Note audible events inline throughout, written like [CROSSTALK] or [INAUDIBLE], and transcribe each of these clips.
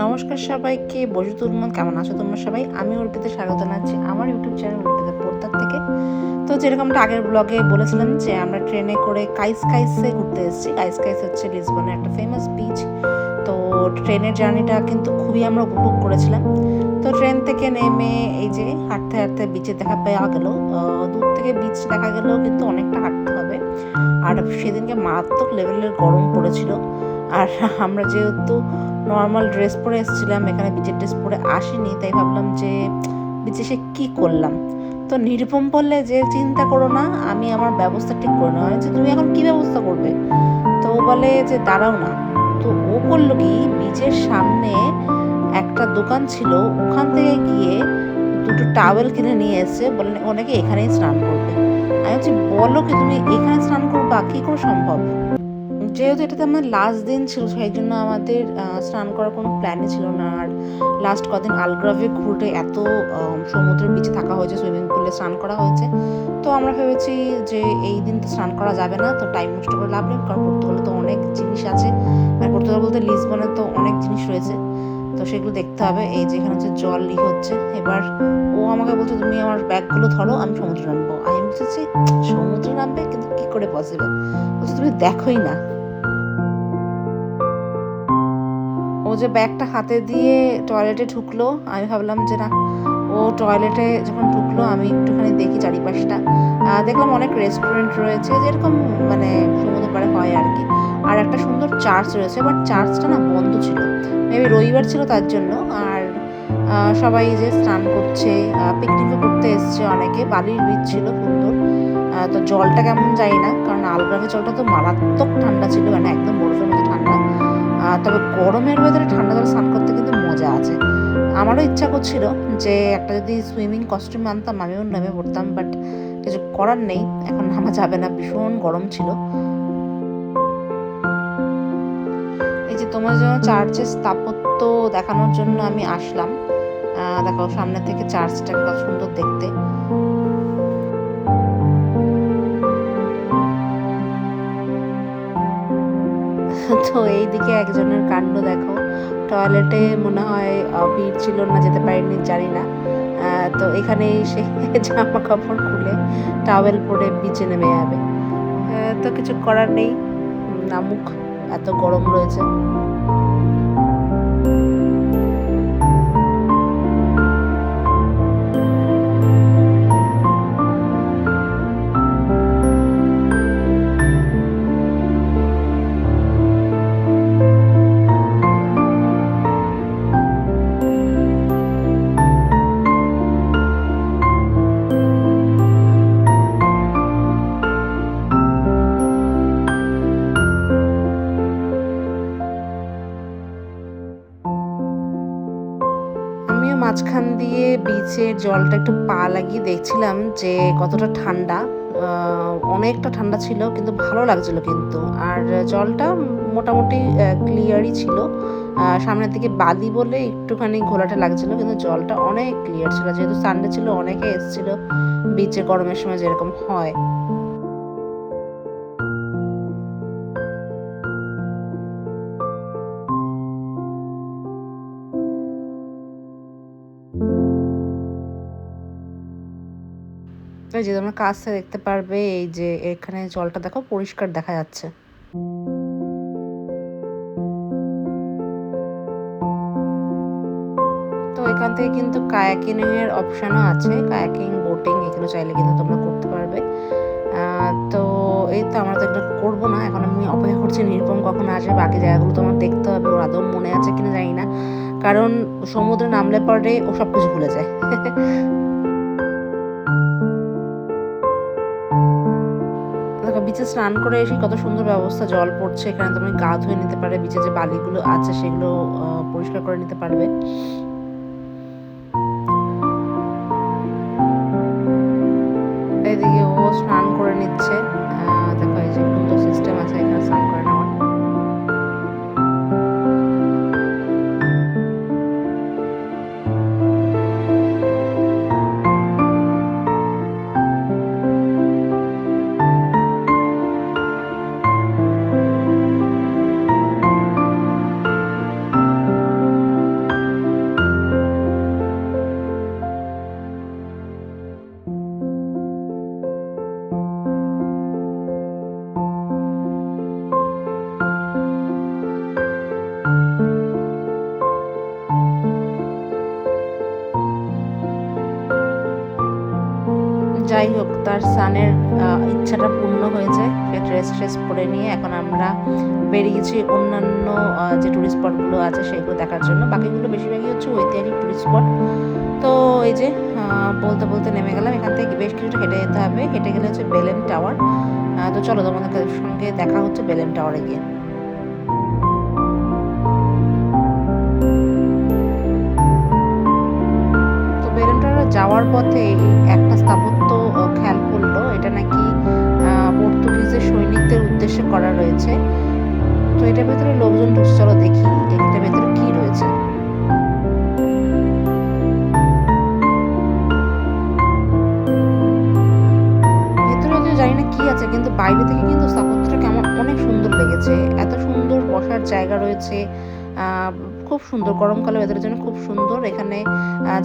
নমস্কার সবাইকে, বসু তুলমন কেমন আছো তোমরা সবাই? আমি অর্পিতে, স্বাগত জানাচ্ছি আমার ইউটিউব চ্যানেল অর্পিতে পর্দার থেকে। তো যেরকমটা আগের ব্লগে বলেছিলাম যে আমরা ট্রেনে করে কাইস কাইসে ঘুরতে এসেছি। কাইস কাইস হচ্ছে লিসবনের একটা ফেমাস বিচ তো ট্রেনের জার্নিটা কিন্তু খুবই আমরা উপভোগ করেছিলাম। তো ট্রেন থেকে নেমে এই যে হাঁটতে হাঁটতে বিচে দেখা পাওয়া গেল। দূর থেকে বিচ দেখা গেলেও কিন্তু অনেকটা হাঁটতে হবে। আর সেদিনকে মারাত্মক লেভেলের গরম পড়েছিল। আর আমরা যেহেতু নর্মাল ড্রেস পরে এসেছিলাম, এখানে বিচের ড্রেস পরে আসিনি, তাই ভাবলাম যে বিচে সে কী করলাম? তো নিরুপম বললে, যে চিন্তা করো না, আমি আমার ব্যবস্থা ঠিক করে নেওয়া যে তুমি এখন কি ব্যবস্থা করবে? তো ও বলে যে, দাঁড়াও না। তো ও করল কি, বিচের সামনে একটা দোকান ছিল, ওখান থেকে গিয়ে দুটো টাওয়েল কিনে নিয়ে এসে বললেন, অনেকে এখানেই স্নান করবে। আমি বলছি বলো কি তুমি এখানে স্নান করবা? কি করে সম্ভব? যেহেতু এটাতে আমার লাস্ট দিন ছিল, সেই জন্য আমাদের স্নান করার কোনো প্ল্যানই ছিল না। আর লাস্ট কদিন আলগ্রাভে ঘুরে এত সমুদ্রের বিচে থাকা হয়েছে সুইমিং পুলে স্নান করা হয়েছে। তো আমরা ভেবেছি যে এই দিন তো স্নান করা যাবে না, তো টাইম নষ্ট করে লাভ নেই, কারণ পর্তুগালে তো অনেক জিনিস আছে। আর পর্তুগাল বলতে লিসবনে তো অনেক জিনিস রয়েছে। তো সেগুলো দেখতে হবে, এই যেখানে হচ্ছে জল ই হচ্ছে। এবার ও আমাকে বলছে, তুমি আমার ব্যাগগুলো ধরো, আমি সমুদ্রে নামবো। আমি বলছি সমুদ্রে নামবে? কিন্তু কি করে পসিবল বলছে, তুমি দেখোই না। যে ব্যাগটা হাতে দিয়ে টয়লেটে ঢুকলো, আমি ভাবলাম যে না, ও টয়লেটে যখন ঢুকলো, আমি একটুখানি দেখি চারিপাশটা। দেখলাম অনেক রেস্টুরেন্ট রয়েছে, যেরকম মানে সমুদ্র পাড়ে হয় আর কি। আর একটা সুন্দর চার্চ রয়েছে বাট চার্চটা না বন্ধ ছিল। মেবি রবিবার ছিল তার জন্য, আর সবাই যে স্নান করছে পিকনিকও করতে এসছে অনেকে, বালির বীজ ছিল সুন্দর। তো জলটা কেমন যায় না, কারণ আলগ্রাভের জলটা তো মারাত্মক ঠান্ডা ছিল মানে একদম বরফের মতো ঠান্ডা। তবে গরমের ওয়েদারে ঠান্ডা জলে স্নান করতে কিন্তু মজা আছে। আমারও ইচ্ছা করছিল যে একটা যদি সুইমিং কস্টিউম আনতাম, আমিও নেমে পড়তাম বাট কিছু করার নেই, এখন নামা যাবে না, ভীষণ গরম ছিল। এই যে তোমার জন্য চার্চের স্থাপত্য দেখানোর জন্য আমি আসলাম। দেখো সামনে থেকে চার্চটা কত সুন্দর দেখতে। তো এইদিকে একজনের কাণ্ড দেখো। টয়লেটে মনে হয় ভিড় ছিল না, যেতে পারিনি জানি না। তো এখানে এসে [LAUGHS] জামা কাপড় খুলে টাওয়েল পরে বিচে নেমে যাবে। তো কিছু করার নেই। নামুক, এত গরম রয়েছে। বিচের জলটা একটু পা লাগিয়ে দেখছিলাম যে কতটা ঠান্ডা। অনেকটা ঠান্ডা ছিল, কিন্তু ভালো লাগছিল কিন্তু। আর জলটা মোটামুটি ক্লিয়ারই ছিল। সামনের দিকে বালি বলে একটুখানি ঘোলাটা লাগছিল, কিন্তু জলটা অনেক ক্লিয়ার ছিল। যেহেতু সানডে ছিল, অনেকে এসেছিল বিচে গরমের সময় যেরকম হয়। যে তোমরা কাছে দেখতে পারবে, এই যে এখানে জলটা দেখো পরিষ্কার দেখা যাচ্ছে। তো এখান থেকে কিন্তু কায়াকিং এর অপশনও আছে। কায়াকিং বোটিং এগুলো চাইলে কিন্তু তোমরা করতে পারবে। তো এই তো আমরা তো এগুলো করব না। এখন আমি অপেক্ষা করছি নিরুপম কখন আসবে। বাকি জায়গাগুলো তোমার দেখতে হবে। ওর আদৌ মনে আছে কিনা জানি না। কারণ সমুদ্রে নামলে পরে ও সব কিছু ভুলে যায়। [LAUGHS] বিচে স্নান করে এসে কত সুন্দর ব্যবস্থা, জল পড়ছে, এখানে তুমি গা ধুয়ে নিতে পারবে বিচে যে বালিগুলো আছে সেগুলো পরিষ্কার করে নিতে পারবে। ইচ্ছাটা পূর্ণ হয়েছে ড্রেস ট্রেস পরে নিয়ে এখন আমরা বেরিয়েছি অন্যান্য যে টুরিস্ট স্পটগুলো আছে সেগুলো দেখার জন্য। বাকিগুলো বেশিরভাগই হচ্ছে ঐতিহাসিক টুরিস্ট স্পট তো এই যে বলতে বলতে নেমে গেলাম। এখান থেকে বেশ কিছুটা হেঁটে যেতে হবে। হেঁটে গেলে হচ্ছে বেলেম টাওয়ার তো চলো তোমাদের সঙ্গে দেখা হচ্ছে বেলেম টাওয়ারে গিয়ে। তো টাওয়ারে যাওয়ার পথে একটা স্থাপত্য উদ্দেশ্যে করা রয়েছে। তো এটার ভেতরে লোকজন চলো দেখি এটার ভেতরে কি রয়েছে। জানি না কি আছে, কিন্তু বাইরে থেকে কিন্তু স্থাপত্যটা কেমন, অনেক সুন্দর লেগেছে। এত সুন্দর বসার জায়গা রয়েছে। খুব সুন্দর গরমকালে ভেতরের জন্য খুব সুন্দর। এখানে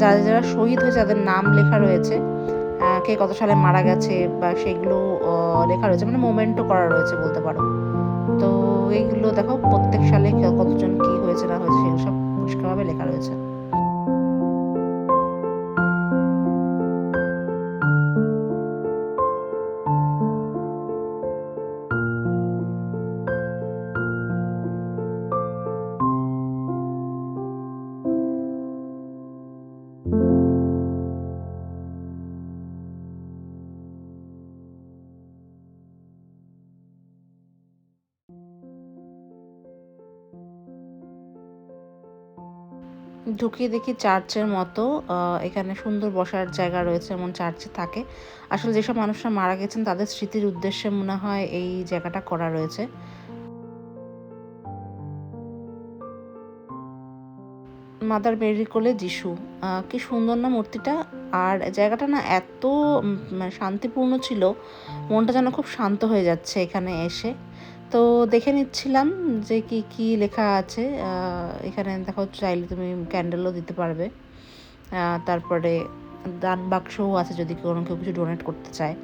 যারা যারা শহীদ হয়েছে, তাদের নাম লেখা রয়েছে। কে কত সালে মারা গেছে বা সেগুলো লেখা রয়েছে মানে মোমেন্টও করা রয়েছে বলতে পারো। তো এইগুলো দেখো, প্রত্যেক সালে কতজন কি হয়েছে না হয়েছে সেগুলো সব পরিষ্কারভাবে লেখা রয়েছে। ঢুকিয়ে দেখি চার্চের মতো এখানে সুন্দর বসার জায়গা রয়েছে, এমন চার্চে থাকে। আসলে যেসব মানুষরা মারা গেছেন, তাদের স্মৃতির উদ্দেশ্যে মনে হয় এই জায়গাটা করা রয়েছে। মাদার মেরি কোলে যিশু কি সুন্দর না মূর্তিটা? আর জায়গাটা না এত মানে শান্তিপূর্ণ ছিল, মনটা যেন খুব শান্ত হয়ে যাচ্ছে এখানে এসে। তো দেখে নিচ্ছিলাম যে কি কি লেখা আছে। এখানে দেখো চাইলে তুমি ক্যান্ডেলও দিতে পারবে। তারপরে দান বাক্সও আছে যদি কোনো কেউ কিছু ডোনেট করতে চায়,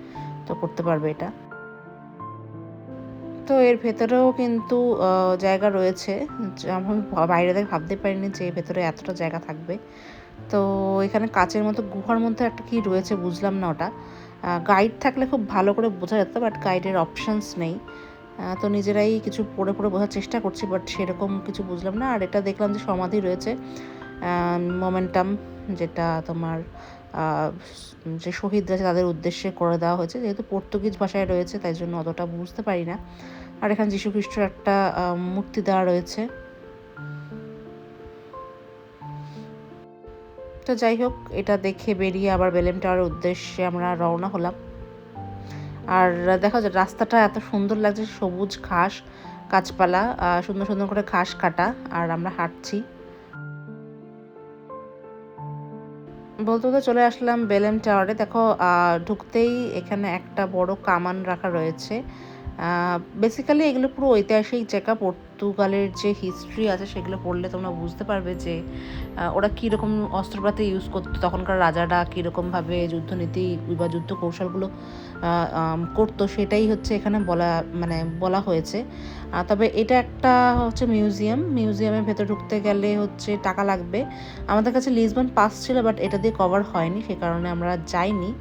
তো করতে পারবে এটা। তো এর ভেতরেও কিন্তু জায়গা রয়েছে। আমি বাইরে থেকে ভাবতে পারিনি যে এর ভেতরে এতটা জায়গা থাকবে। তো এখানে কাচের মতো গুহার মধ্যে একটা কি রয়েছে বুঝলাম না ওটা। গাইড থাকলে খুব ভালো করে বোঝা যেত বাট গাইডের অপশানস নেই। তো নিজেরাই কিছু পড়ে পড়ে বোঝার চেষ্টা করছি বাট সেরকম কিছু বুঝলাম না। আর এটা দেখলাম যে সমাধি রয়েছে মোমেন্টাম যেটা তোমার যে শহীদরা আছে তাদের উদ্দেশ্যে করে দেওয়া হয়েছে। যেহেতু পর্তুগিজ ভাষায় রয়েছে, তাই জন্য অতটা বুঝতে পারি না। আর এখানে খ্রিস্টর একটা মূর্তি দেওয়া রয়েছে। তো যাই হোক, এটা দেখে বেরিয়ে আবার বেলেম টাওয়ারের উদ্দেশ্যে আমরা রওনা হলাম। আর দেখা যে রাস্তাটা এত সুন্দর লাগছে, সবুজ ঘাস, গাছপালা সুন্দর সুন্দর করে ঘাস কাটা, আর আমরা হাঁটছি। বলতে বলতে চলে আসলাম বেলেম টাওয়ারে। দেখো ঢুকতেই এখানে একটা বড় কামান রাখা রয়েছে। বেসিক্যালি এগুলো পুরো ঐতিহাসিক জায়গা পর্তুগালের যে হিস্ট্রি আছে সেগুলো পড়লে তোমরা বুঝতে পারবে যে ওরা কীরকম অস্ত্রপাতি ইউজ করতো, তখনকার রাজারা কীরকমভাবে যুদ্ধনীতি বা যুদ্ধ কৌশলগুলো করতো সেটাই হচ্ছে এখানে বলা মানে বলা হয়েছে। তবে এটা একটা হচ্ছে মিউজিয়াম মিউজিয়ামের ভেতর ঢুকতে গেলে হচ্ছে টাকা লাগবে। আমাদের কাছে লিসবন পাস ছিল বাট এটা দিয়ে কভার হয়নি, সে কারণে আমরা যাইনি।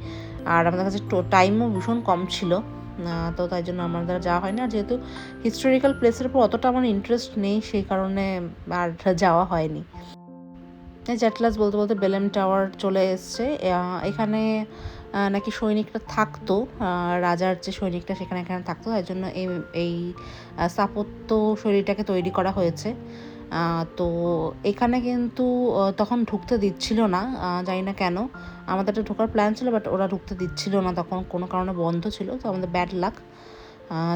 আর আমাদের কাছে টাইমও ভীষণ কম ছিল। তো তাই জন্য আমার দ্বারা যাওয়া হয়নি। আর যেহেতু হিস্টোরিক্যাল প্লেসের উপর অতটা আমার ইন্টারেস্ট নেই, সেই কারণে আর যাওয়া হয়নি। জ্যাটলাস বলতে বলতে বেলেম টাওয়ার চলে এসছে। এখানে নাকি সৈনিকরা থাকতো রাজার যে সৈনিকটা সেখানে, এখানে থাকতো। তাই জন্য এই এই স্থাপত্য শৈলীটাকে তৈরি করা হয়েছে। তো এখানে কিন্তু তখন ঢুকতে দিচ্ছিল না জানি না কেন। আমাদের একটা ঢোকার প্ল্যান ছিল বাট ওরা ঢুকতে দিচ্ছিল না তখন, কোনো কারণে বন্ধ ছিল, তো আমাদের ব্যাড লাক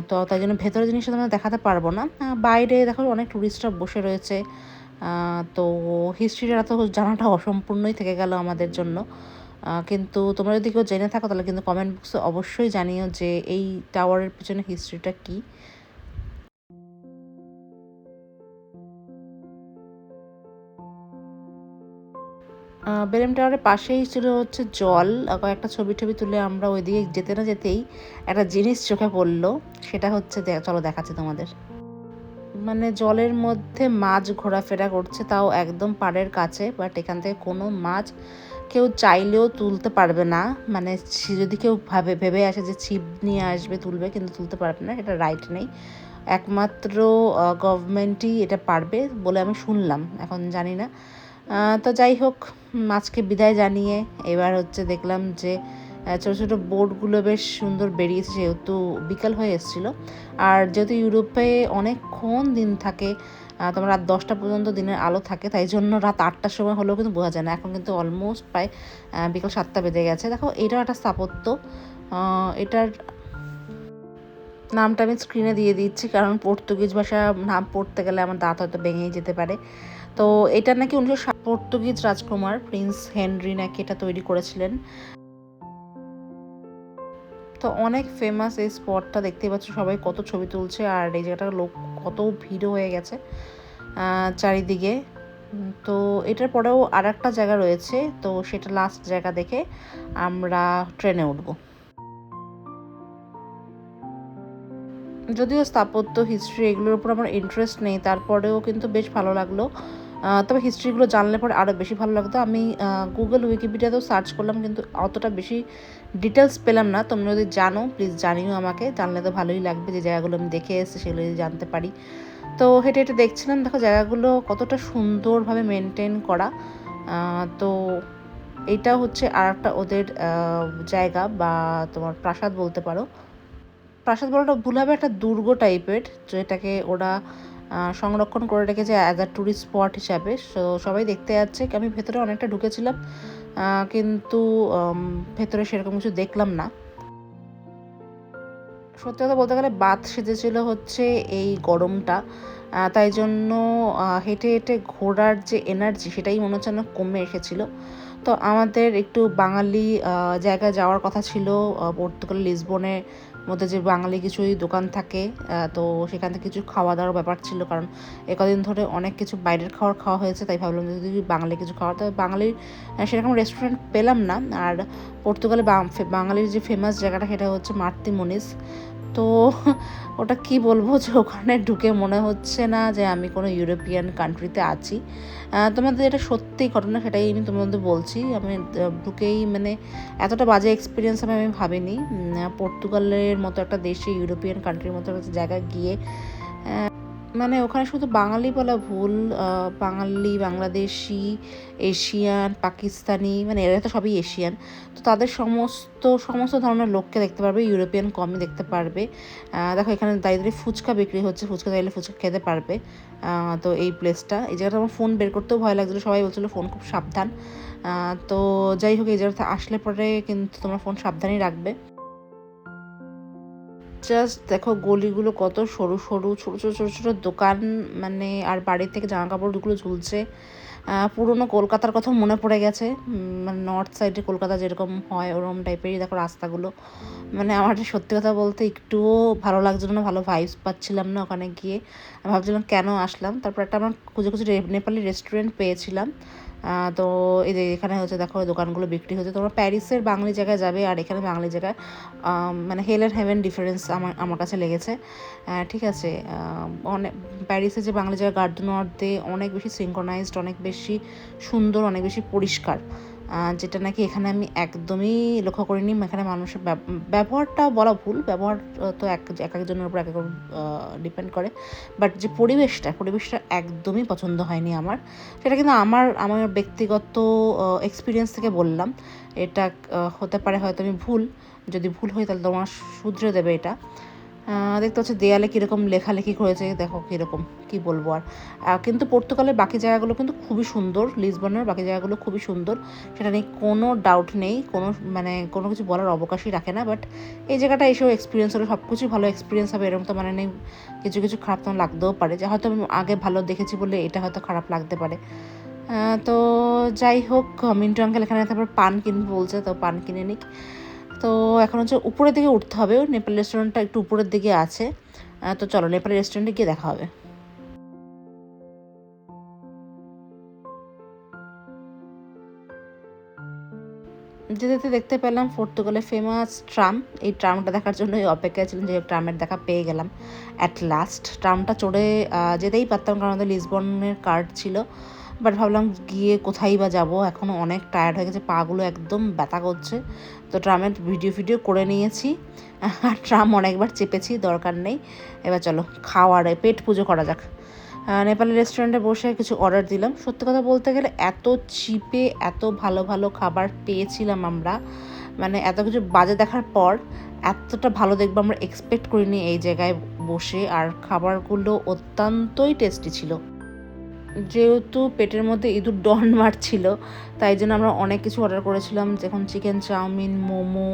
তো তাই জন্য ভেতরে জিনিসটা আমরা দেখাতে পারব না। বাইরে দেখো অনেক টুরিস্টরা বসে রয়েছে। তো হিস্ট্রিটা তো জানাটা অসম্পূর্ণই থেকে গেল আমাদের জন্য। কিন্তু তোমরা যদি কেউ জেনে থাকো, তাহলে কিন্তু কমেন্ট বক্সে অবশ্যই জানিও যে এই টাওয়ারের পিছনে হিস্ট্রিটা কী। বেলেম টাওয়ারের পাশেই ছিল হচ্ছে জল। কয়েকটা ছবি টবি তুলে আমরা ওইদিকে যেতে না যেতেই একটা জিনিস চোখে পড়ল। সেটা হচ্ছে চলো দেখাচ্ছি তোমাদের। মানে জলের মধ্যে মাছ ঘোরাফেরা করছে, তাও একদম পাড়ের কাছে। বাট এখান থেকে কোনো মাছ কেউ চাইলেও তুলতে পারবে না। মানে যদি কেউ ভাবে, ভেবে আসে যে ছিপ নিয়ে আসবে, তুলবে, কিন্তু তুলতে পারবে না এটা রাইট নেই। একমাত্র গভর্নমেন্টই এটা পারবে বলে আমি শুনলাম, এখন জানি না। তো যাই হোক মাছকে বিদায় জানিয়ে এবার হচ্ছে দেখলাম যে ছোটো ছোটো বোটগুলো বেশ সুন্দর বেরিয়েছে যেহেতু বিকাল হয়ে এসেছিল। আর যেহেতু ইউরোপে অনেকক্ষণ দিন থাকে তোমার রাত দশটা পর্যন্ত দিনের আলো থাকে, তাই জন্য রাত আটটার সময় হলেও কিন্তু বোঝা যায় না। এখন কিন্তু অলমোস্ট প্রায় বিকাল সাতটা বেজে গেছে। দেখো, এটাও একটা স্থাপত্য। এটার নামটা আমি স্ক্রিনে দিয়ে দিচ্ছি, কারণ পর্তুগিজ ভাষা নাম পড়তে গেলে আমার দাঁত হয়তো ভেঙেই যেতে পারে। তো এটা নাকি উনিশশো ষাট পর্তুগিজ রাজকুমার প্রিন্স হেনরি নাকি এটা তৈরি করেছিলেন। তো অনেক ফেমাস এই স্পটটা দেখতে পাচ্ছ সবাই কত ছবি তুলছে আর এই জায়গাটার লোক কত ভিড় হয়ে গেছে চারিদিকে। তো এটার পরেও আর একটা জায়গা রয়েছে, তো সেটা লাস্ট জায়গা দেখে আমরা ট্রেনে উঠবো। যদিও স্থাপত্য হিস্ট্রি এগুলোর উপর আমার ইন্টারেস্ট নেই, তারপরেও কিন্তু বেশ ভালো লাগল। তবে হিস্ট্রিগুলো জানলে পরে আরও বেশি ভালো লাগতো। আমি গুগল উইকিপিডিয়াতেও সার্চ করলাম, কিন্তু অতটা বেশি ডিটেলস পেলাম না। তোমরা যদি জানো প্লিজ জানিও আমাকে। জানলে তো ভালোই লাগবে যে জায়গাগুলো আমি দেখে এসেছি, সেগুলো যদি জানতে পারি। তো হেঁটে হেঁটে দেখছিলাম, দেখো জায়গাগুলো কতটা সুন্দরভাবে মেনটেন করা। তো এটা হচ্ছে আর একটা ওদের জায়গা বা তোমার প্রাসাদ বলতে পারো। প্রাসাদ বলাটা ভুল হবে, একটা দুর্গ টাইপের যেটাকে ওরা সংরক্ষণ করে রেখেছে অ্যাজ আ ট্যুরিস্ট স্পট হিসাবে। সো সবাই দেখতে যাচ্ছে আমি ভেতরে অনেকটা ঢুকেছিলাম কিন্তু ভেতরে সেরকম কিছু দেখলাম না। সত্যি কথা বলতে গেলে বাত সেজেছিল হচ্ছে এই গরমটা তাই জন্য হেঁটে হেঁটে ঘোরার যে এনার্জি সেটাই মনে হচ্ছে যেন কমে এসেছিল। তো আমাদের একটু বাঙালি জায়গায় যাওয়ার কথা ছিল পর্তুগাল লিসবনের মধ্যে যে বাঙালি কিছুই দোকান থাকে তো সেখান থেকে কিছু খাওয়া দাওয়ার ব্যাপার ছিল কারণ একদিন ধরে অনেক কিছু বাইরের খাবার খাওয়া হয়েছে, তাই ভাবলাম যদি বাঙালি কিছু খাওয়া তবে বাঙালির সেরকম রেস্টুরেন্ট পেলাম না। আর পর্তুগালে বাঙালির যে ফেমাস জায়গাটা সেটা হচ্ছে মার্তি মনিস তো ওটা কি বলব যে ওখানে ঢুকে মনে হচ্ছে না যে আমি কোনো ইউরোপিয়ান কান্ট্রিতে আছি। তোমাদের এটা সত্যি ঘটনা সেটাই আমি তোমাদের বলছি। আমি ঢুকেই মানে এতটা বাজে এক্সপিরিয়েন্স আমি আমি ভাবিনি। পর্তুগালের মতো একটা দেশে, ইউরোপিয়ান কান্ট্রির মতো একটা জায়গায় গিয়ে মানে ওখানে শুধু বাঙালি বলা ভুল বাঙালি, বাংলাদেশি, এশিয়ান, পাকিস্তানি মানে এরা তো সবই এশিয়ান। তো তাদের সমস্ত সমস্ত ধরনের লোককে দেখতে পারবে, ইউরোপিয়ান কমই দেখতে পারবে। দেখো এখানে দাঁড়িয়ে দাঁড়িয়ে ফুচকা বিক্রি হচ্ছে, ফুচকা চাইলে ফুচকা খেতে পারবে। তো এই প্লেসটা এই জায়গাটা আমার ফোন বের করতেও ভয় লাগছিল, সবাই বলছিলো ফোন খুব সাবধান। তো যাই হোক, এই জায়গাতে আসলে পরে কিন্তু তোমরা ফোন সাবধানই রাখবে। জাস্ট দেখো গলিগুলো কত সরু সরু, ছোট ছোট ছোট ছোট দোকান মানে আর বাড়ির থেকে জামা কাপড়গুলো ঝুলছে। পুরোনো কলকাতার কথা মনে পড়ে গেছে। মানে নর্থ সাইডে কলকাতা যেরকম হয় ওরকম টাইপেরই দেখো রাস্তাগুলো। মানে আমার সত্যি কথা বলতে একটুও ভালো লাগছিল না, ভালো ভাইবস পাচ্ছিলাম না ওখানে গিয়ে। ভাবছিলাম কেন আসলাম? তারপর একটা আমার খুঁজে খুঁজে নেপালি রেস্টুরেন্ট পেয়েছিলাম। তো এখানে হচ্ছে দেখো দোকানগুলো বিক্রি হচ্ছে। তোমরা প্যারিসের বাঙালি জায়গায় যাবে আর এখানে বাঙালি জায়গায় মানে হেল অ্যান্ড হেভেন ডিফারেন্স আমার আমার কাছে লেগেছে। ঠিক আছে অনেক প্যারিসে যে বাঙালি জায়গায় গার্ডেন অর্ধে অনেক বেশি সিঙ্কোনাইজড অনেক বেশি সুন্দর, অনেক বেশি পরিষ্কার। যেটা নাকি এখানে আমি একদমই লক্ষ্য করিনি, এখানে মানুষের ব্যবহারটা বলা ভুল, ব্যবহার তো এক এক একজনের উপর এক এক ডিপেন্ড করে বাট যে পরিবেশটা পরিবেশটা একদমই পছন্দ হয়নি আমার। সেটা কিন্তু আমার আমার ব্যক্তিগত এক্সপিরিয়েন্স থেকে বললাম, এটা হতে পারে হয়তো আমি ভুল, যদি ভুল হয় তাহলে তোমার শুধরে দেবে এটা। দেখতে হচ্ছে দেয়ালে কীরকম লেখালেখি করেছে, দেখো কীরকম, কি বলব আর। কিন্তু পর্তুগালের বাকি জায়গাগুলো কিন্তু খুবই সুন্দর, লিসবনের বাকি জায়গাগুলো খুবই সুন্দর, সেটা নিয়ে কোনো ডাউট নেই, কোনো মানে কোনো কিছু বলার অবকাশই রাখে না বাট এই জায়গাটা এসেও এক্সপিরিয়েন্স হলে সব কিছুই ভালো এক্সপিরিয়েন্স হবে, এরকম তো মানে নেই, কিছু কিছু খারাপ তোমার লাগতেও পারে, যে হয়তো আমি আগে ভালো দেখেছি বলে এটা হয়তো খারাপ লাগতে পারে। তো যাই হোক, মিন্টু আঙ্কেল এখানে তারপর পান কিনবো বলছে, তো পান কিনে নিক। তো এখন হচ্ছে উপরের দিকে উঠতে হবে, নেপাল রেস্টুরেন্টটা একটু উপরের দিকে আছে। তো চলো, নেপালি রেস্টুরেন্টে গিয়ে দেখা হবে। যেতে যেতে দেখতে পেলাম পর্তুগালের ফেমাস ট্রাম এই ট্রামটা দেখার জন্যই অপেক্ষায় ছিলাম যে ট্রামের দেখা পেয়ে গেলাম। অ্যাট লাস্ট ট্রামটা চড়ে যেতেই পারতাম, কারণ আমাদের লিসবনের কার্ড ছিল। বাট ভাবলাম গিয়ে কোথায় বা যাব। এখনও অনেক টায়ার্ড হয়ে গেছে, পাগুলো একদম ব্যথা করছে। তো ট্রামের ভিডিও ফিডিও করে নিয়েছি। আর ট্রাম অনেকবার চেপেছি, দরকার নেই। এবার চলো, খাওয়ারে পেট পুজো করা যাক। নেপালি রেস্টুরেন্টে বসে কিছু অর্ডার দিলাম। সত্যি কথা বলতে গেলে এত চিপে এত ভালো ভালো খাবার পেয়েছিলাম আমরা। মানে এত কিছু বাজে দেখার পর এতটা ভালো দেখব আমরা এক্সপেক্ট করিনি এই জায়গায় বসে। আর খাবারগুলো অত্যন্তই টেস্টি ছিল। যেহেতু পেটের মধ্যে ইঁদুর ডন মারছিল, তাই জন্য আমরা অনেক কিছু অর্ডার করেছিলাম, যেমন চিকেন চাউমিন, মোমো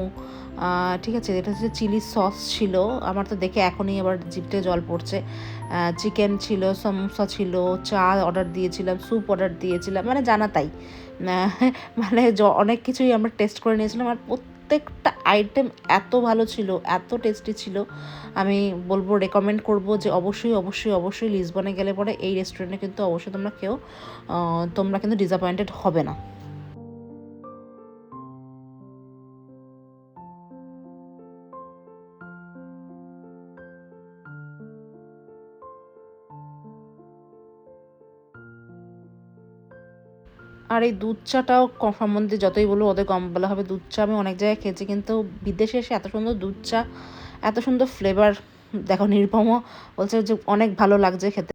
ঠিক আছে, এটা হচ্ছে চিলি সস ছিল, আমার তো দেখে এখনই আবার জিভটে জল পড়ছে। চিকেন ছিল, সমোসা ছিল, চা অর্ডার দিয়েছিলাম স্যুপ অর্ডার দিয়েছিলাম মানে জানা তাই। মানে অনেক কিছুই আমরা টেস্ট করে নিয়েছিলাম, আর প্রত্যেকটা আইটেম এত ভালো ছিল, এত টেস্টি ছিল। আমি বলব রেকমেন্ড করব যে অবশ্যই অবশ্যই অবশ্যই লিসবনে গেলে পরে এই রেস্টুরেন্টে কিন্তু অবশ্যই তোমরা কেউ তোমরা কিন্তু ডিসঅ্যাপয়েন্টেড হবে না। আর এই দুধ চাটাও সম্বন্ধে যতই বলব ওদের কম বলা হবে। দুধ চা আমি অনেক জায়গায় খেয়েছি, কিন্তু বিদেশে এসে এত সুন্দর দুধ চা, এত সুন্দর ফ্লেভার দেখো নিরুপমও বলছে যে অনেক ভালো লাগছে খেতে।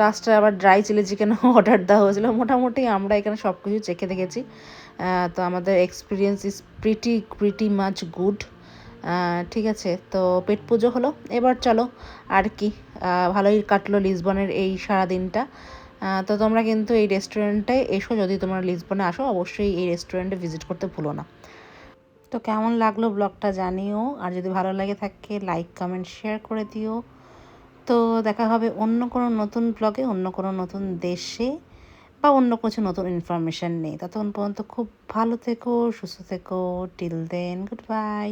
লাস্টে আবার ড্রাই চিলি চিকেন অর্ডার দেওয়া হয়েছিল। মোটামুটি আমরা এখানে সব কিছু চেখে দেখেছি। তো আমাদের experience is pretty pretty much good ঠিক আছে, তো পেট পুজো হলো। এবার চলো, আর কি ভালোই কাটলো লিসবনের এই সারা দিনটা তো তোমরা কিন্তু এই রেস্টুরেন্টে এসো। যদি তোমরা লিসবনে আসো, অবশ্যই এই রেস্টুরেন্টে ভিজিট করতে ভুলো না। তো কেমন লাগল ব্লগটা জানিও। আর যদি ভালো লাগে থাকে লাইক কমেন্ট শেয়ার করে দিও। তো দেখা হবে অন্য কোনো নতুন ব্লগে অন্য কোনো নতুন দেশে বা অন্য কিছু নতুন ইনফরমেশান নেই ততক্ষণ পর্যন্ত খুব ভালো থেকো, সুস্থ থেকো টিল দেন গুড বাই